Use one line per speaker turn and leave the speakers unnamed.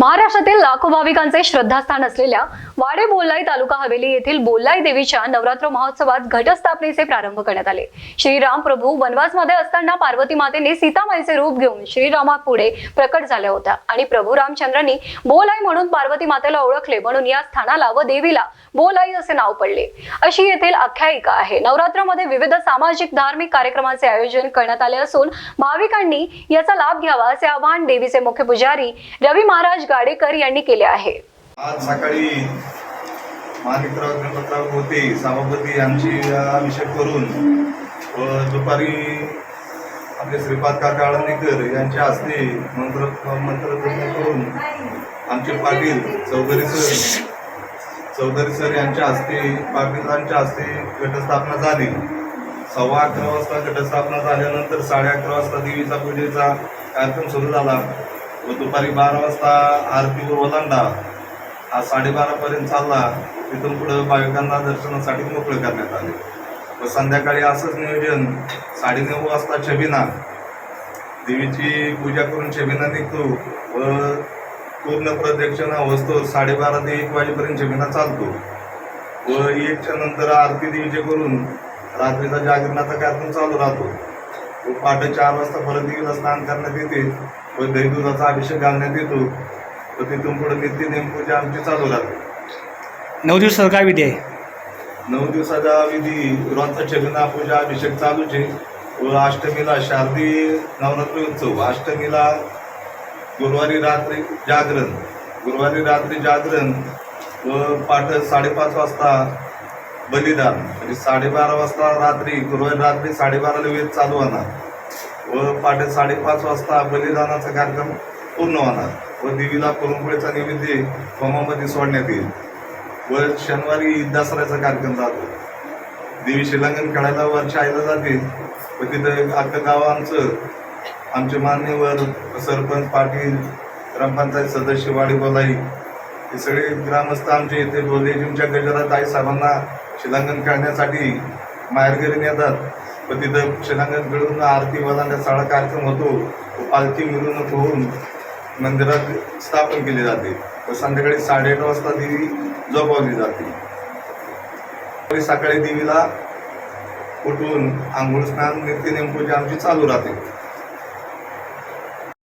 महाराष्ट्रातील लाखो भाविकांचे श्रद्धास्थान असलेल्या वाडे बोल्लाई तालुका हवेली येथील बोल्लाई देवीच्या नवरात्र महोत्सवात घटस्थापनेचे प्रारंभ करण्यात आले. श्रीराम प्रभू वनवासमध्ये असताना पार्वती मातेने सीतामाईचे रूप घेऊन श्रीरामापुढे प्रकट झाल्या होत्या आणि प्रभू रामचंद्रांनी बोलाई म्हणून पार्वती मातेला ओळखले म्हणून या स्थानाला व देवीला बोलाई असे नाव पडले. अशी येथील आख्यायिका आहे. नवरात्रामध्ये विविध सामाजिक धार्मिक कार्यक्रमांचे आयोजन करण्यात आले असून भाविकांनी याचा लाभ घ्यावा असे आवाहन देवीचे मुख्य पुजारी रवी महाराज गाडेकर यांनी केले आहे.
आज सकाळी माणिकराव गणपतराव होते सभापती यांची अभिषेक करून दुपारी आपले श्रीपाद काका आळंदीकर यांच्या हस्ते मंत्र मंत्र करून आमचे पाटील चौधरी सर चौधरी सर यांच्या हस्ते पाटीलांच्या हस्ते घटस्थापना झाली. सव्वा अकरा वाजता घटस्थापना झाल्यानंतर साडे अकरा वाजता देवीचा पूजेचा कार्यक्रम सुरू झाला. व दुपारी बारा वाजता आरती व ओलांडा हा साडेबारापर्यंत चालला. तिथून पुढं भाविकांना दर्शनासाठी मोकळे करण्यात आले. व संध्याकाळी असंच नियोजन साडेनऊ वाजता छबिना देवीची पूजा करून छबिना निघतो व पूर्ण प्रदक्षिणा होतो साडेबारा ते एक वाजेपर्यंत छबिना चालतो. व एकच्या नंतर आरती देवीचे करून रात्रीचा जागरणाचा कार्यक्रम चालू राहतो. व पहाटे चार वाजता परत देवीला स्नान करण्यात येते. व दही दुधाचा अभिषेक घालण्यात येतो व तिथून पुढे नित्य नेमपूजा आमची चालू राहते.
नऊ दिवसाचा काय विधी आहे?
नऊ दिवसाचा विधी रोजचा छबिना पूजा अभिषेक चालूच आहे. व अष्टमीला शारदीय नवरात्री उत्सव अष्टमीला गुरुवारी रात्री जागरण गुरुवारी रात्री जागरण व पाठ साडेपाच वाजता बलिदान म्हणजे साडेबारा वाजता रात्री गुरुवारी रात्री साडेबाराला वेद चालू होणार. व पहाटे साडेपाच वाजता बलिदानाचा कार्यक्रम पूर्ण होणार. व देवीला पुरणपोळीचा नैवेद्य होमामध्ये सोडण्यात येईल. व शनिवारी दसऱ्याचा कार्यक्रम जातो देवी शिलांगण खेळायला वर्ष आईला जाते. व तिथं अख्खं गाव आमचं आमचे मान्यवर सरपंच पाटील ग्रामपंचायत सदस्य वाडी बोलाई हे सगळे ग्रामस्थ आमचे इथे बोलेजींच्या गजरात आई साहेबांना शिलांगण खेळण्यासाठी माहेरघरी नेतात. व तिथं शिलांगण खेळून आरती वलांडा सगळा कार्यक्रम होतो. व पालखी मिरवणूक होऊन मंदिरात स्थापन केली जाते. व संध्याकाळी साडेआठ वाजता देवी जोपावली जाते. सकाळी देवीला उठून आंघोळ स्नान नित्य नेमपूजा आमची चालू राहते.